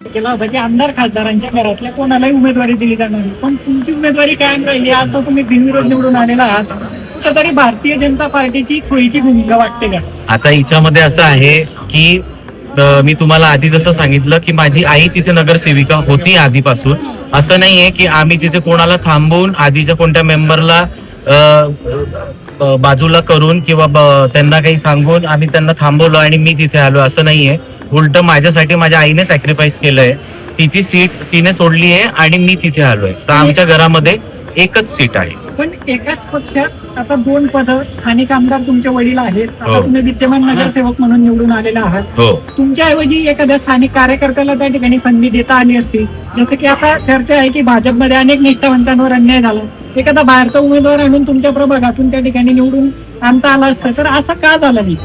केला होता की आमदार खासदारांच्या घरातल्या कोणालाही उमेदवारी दिली जाणार पण तुमची उमेदवारी कायम राहिली आता तुम्ही बिनविरोध निवडून आलेला आहात. कुठेतरी भारतीय जनता पार्टीची सोयीची भूमिका वाटते का? आता हिच्यामध्ये असं आहे की अ, मी तुम्हाला आधी जसं सांगितलं की माझी आई तिथे नगरसेविका होती आधीपासून. असं नाहीये की आम्ही तिथे कोणाला थांबवून आधीच्या कोणत्या मेंबरला अ, अ, बाजूला करून किंवा ब- त्यांना काही सांगून आम्ही त्यांना थांबवलं आणि मी तिथे आलो असं नाहीये. उलट माझ्यासाठी माझ्या आईने सॅक्रिफाईस केलंय. तिची सीट तिने सोडली आहे आणि मी तिथे आलोय. तर आमच्या घरामध्ये एकच सीट आहे. पण एकाच पक्षात आता दोन पद स्थानिक आमदार तुमचे वडील आहेत. आता हो. तुम्ही विद्यमान नगरसेवक म्हणून निवडून आलेला आहात. हो. तुमच्या ऐवजी एखाद्या स्थानिक कार्यकर्त्याला त्या ठिकाणी संधी देता आली असती. जसं की आता चर्चा आहे की भाजपमध्ये अनेक निष्ठावंतांवर अन्याय झाला. एखादा बाहेरचा उमेदवार आणून तुमच्या प्रभागातून त्या ठिकाणी निवडून आणता आला असतं. तर असं का झालं नाही?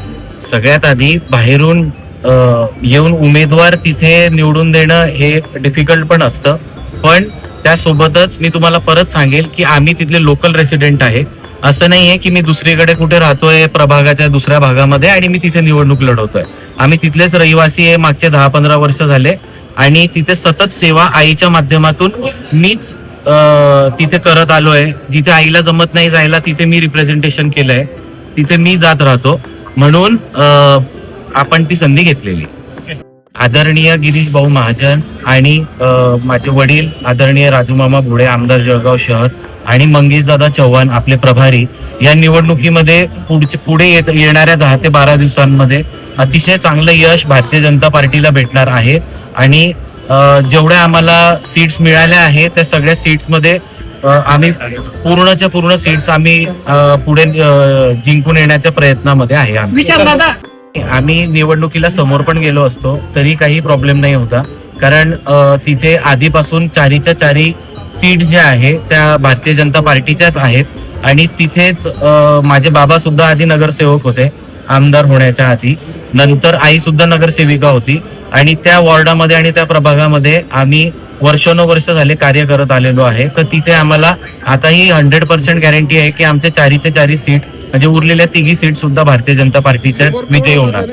सगळ्यात आधी बाहेरून येऊन उमेदवार तिथे निवडून देणं हे डिफिकल्ट पण असतं. पण त्यासोबतच मी तुम्हाला परत सांगेल की आम्ही तिथले लोकल रेसिडेंट आहे. असं नाही आहे की मी दुसरीकडे कुठे राहतोय प्रभागाच्या दुसऱ्या भागामध्ये आणि मी तिथे निवडणूक लढवतोय. आम्ही तिथलेच रहिवासी आहे मागचे दहा पंधरा वर्ष झाले. आणि तिथे सतत सेवा आईच्या माध्यमातून मीच तिथे करत आलोय. जिथे आईला जमत नाही जायला तिथे मी रिप्रेझेंटेशन केलंय. तिथे मी जात राहतो. म्हणून आपण ती संधी घेतलेली. आदरणीय गिरीश भाऊ महाजन आणि माझे वडील आदरणीय राजूमामा भुडे आमदार जळगाव शहर आणि मंगेश दादा चव्हाण आपले प्रभारी या निवडणुकीमध्ये पुढचे पुढे येत येणाऱ्या दहा ते बारा दिवसांमध्ये अतिशय चांगलं यश भारतीय जनता पार्टीला भेटणार आहे आणि जेवढ्या आम्हाला सीट्स मिळाल्या आहेत त्या सगळ्या सीट्समध्ये आम्ही पूर्णच्या पूर्ण सीट्स आम्ही पुढे जिंकून येण्याच्या प्रयत्नामध्ये आहे आम्ही. आम्ही निवडणुकीला समोर पण गेलो असतो तरी काही प्रॉब्लेम नाही होता. कारण तिथे आधीपासून चारीच्या चारी सीट ज्या आहे त्या भारतीय जनता पार्टीच्याच आहेत. आणि तिथेच माझे बाबा सुद्धा आधी नगरसेवक होते आमदार होण्याच्या आधी. नंतर आई सुद्धा नगरसेविका होती. आणि त्या वॉर्डामध्ये आणि त्या प्रभागामध्ये आम्ही वर्षानुवर्ष झाले कार्य करत आलेलो आहे. तर तिथे आम्हाला आताही हंड्रेड पर्सेंट गॅरंटी आहे की आमच्या चारीच्या चारी सीट म्हणजे उरलेल्या तिघी सीट सुद्धा भारतीय जनता पार्टीच्याच विजयी होणार.